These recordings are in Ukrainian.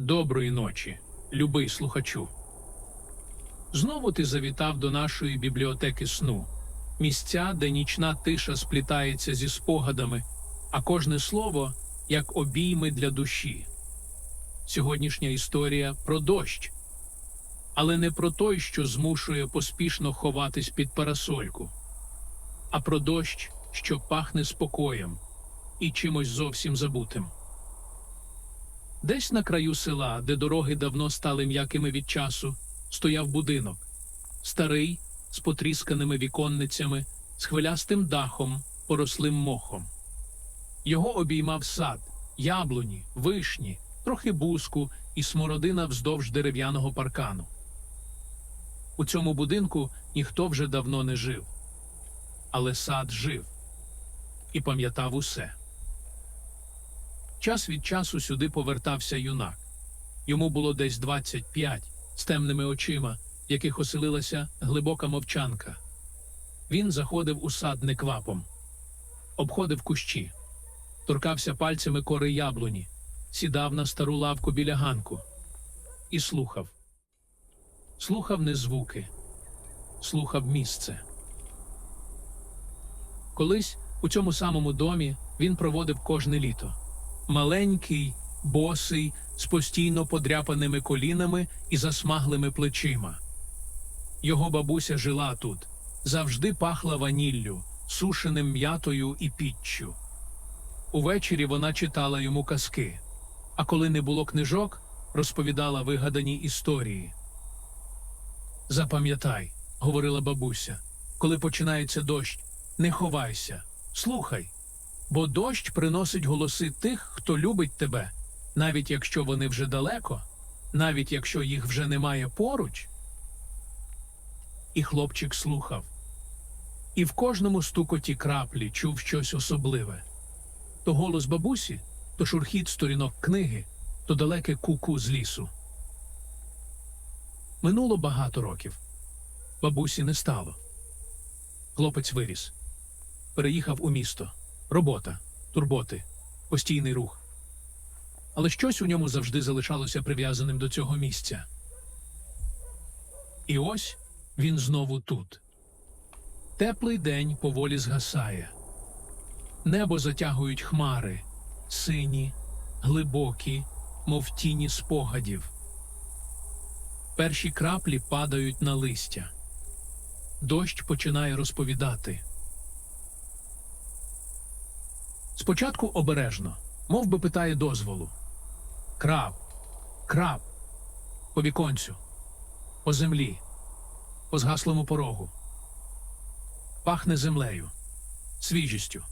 Доброї ночі, любий слухачу. Знову ти завітав до нашої бібліотеки сну, місця, де нічна тиша сплітається зі спогадами, а кожне слово як обійми для душі. Сьогоднішня історія про дощ, але не про той, що змушує поспішно ховатись під парасольку, а про дощ, що пахне спокоєм і чимось зовсім забутим. Десь на краю села, де дороги давно стали м'якими від часу, стояв будинок. Старий, з потрісканими віконницями, з хвилястим дахом, порослим мохом. Його обіймав сад, яблуні, вишні, трохи буску і смородина вздовж дерев'яного паркану. У цьому будинку ніхто вже давно не жив. Але сад жив і пам'ятав усе. Час від часу сюди повертався юнак. Йому було десь 25, з темними очима, в яких оселилася глибока мовчанка. Він заходив у сад неквапом, обходив кущі, торкався пальцями кори яблуні, сідав на стару лавку біля ганку і слухав. Слухав не звуки, слухав місце. Колись у цьому самому домі він проводив кожне літо. Маленький, босий, з постійно подряпаними колінами і засмаглими плечима. Його бабуся жила тут, завжди пахла ваніллю, сушеним м'ятою і піччю. Увечері вона читала йому казки, а коли не було книжок, розповідала вигадані історії. Запам'ятай, говорила бабуся, коли починається дощ, не ховайся, слухай. Бо дощ приносить голоси тих, хто любить тебе, навіть якщо вони вже далеко, навіть якщо їх вже немає поруч. І хлопчик слухав. І в кожному стукоті краплі чув щось особливе то голос бабусі, то шурхіт сторінок книги, то далеке куку з лісу. Минуло багато років. Бабусі не стало. Хлопець виріс, переїхав у місто. Робота, турботи, постійний рух. Але щось у ньому завжди залишалося прив'язаним до цього місця. І ось він знову тут. Теплий день поволі згасає. Небо затягують хмари, сині, глибокі, мов тіні спогадів. Перші краплі падають на листя. Дощ починає розповідати. Спочатку обережно, мов би питає дозволу. Крап, крап, по віконцю, по землі, по згаслому порогу. Пахне землею, свіжістю.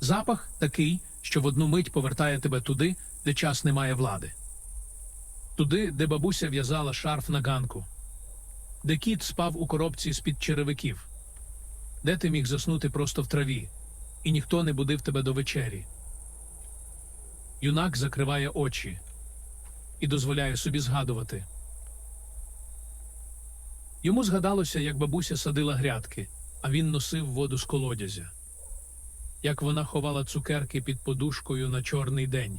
Запах такий, що в одну мить повертає тебе туди, де час не має влади. Туди, де бабуся в'язала шарф на ганку, де кіт спав у коробці з-під черевиків, де ти міг заснути просто в траві, і ніхто не будив тебе до вечері. Юнак закриває очі і дозволяє собі згадувати. Йому згадалося, як бабуся садила грядки, а він носив воду з колодязя, як вона ховала цукерки під подушкою на чорний день,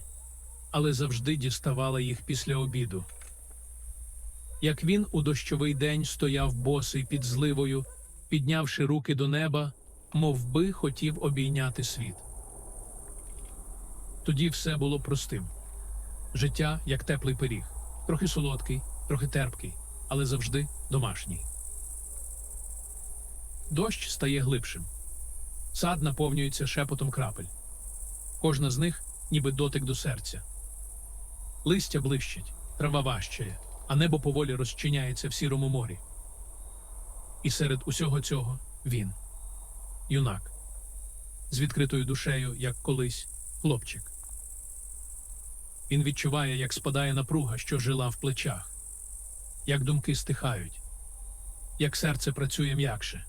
але завжди діставала їх після обіду. Як він у дощовий день стояв босий під зливою, піднявши руки до неба, мов би хотів обійняти світ. Тоді все було простим життя як теплий пиріг, трохи солодкий, трохи терпкий, але завжди домашній. Дощ стає глибшим. Сад наповнюється шепотом крапель. Кожна з них ніби дотик до серця. Листя блищить, трава важчає, а небо поволі розчиняється в сірому морі. І серед усього цього він юнак, з відкритою душею, як колись, хлопчик. Він відчуває, як спадає напруга, що жила в плечах, як думки стихають, як серце працює м'якше.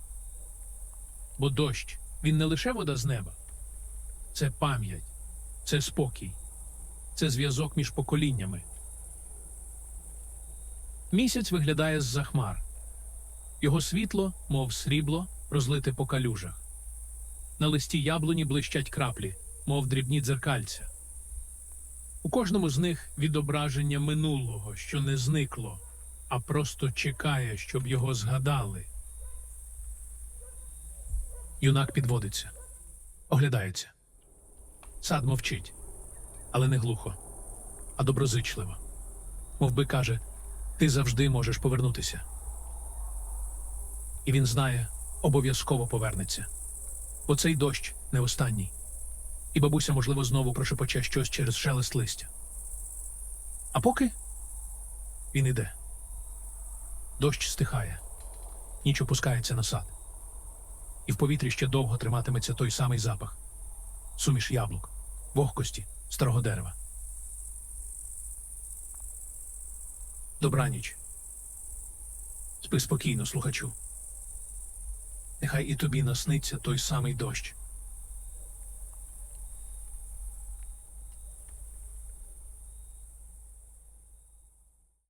Бо дощ він не лише вода з неба, це пам'ять, це спокій, це зв'язок між поколіннями. Місяць виглядає з-за хмар. Його світло, мов срібло, розлите по калюжах. На листі яблуні блищать краплі, мов дрібні дзеркальця. У кожному з них відображення минулого, що не зникло, а просто чекає, щоб його згадали. Юнак підводиться, оглядається. Сад мовчить, але не глухо, а доброзичливо. Мов би каже, ти завжди можеш повернутися. І він знає, обов'язково повернеться. Бо цей дощ не останній. І бабуся, можливо, знову прошепоче щось через шелест листя. А поки він іде. Дощ стихає, ніч опускається на сад. І в повітрі ще довго триматиметься той самий запах суміш яблук, вогкості, старого дерева. Добраніч. Спи спокійно, слухачу. Нехай і тобі насниться той самий дощ.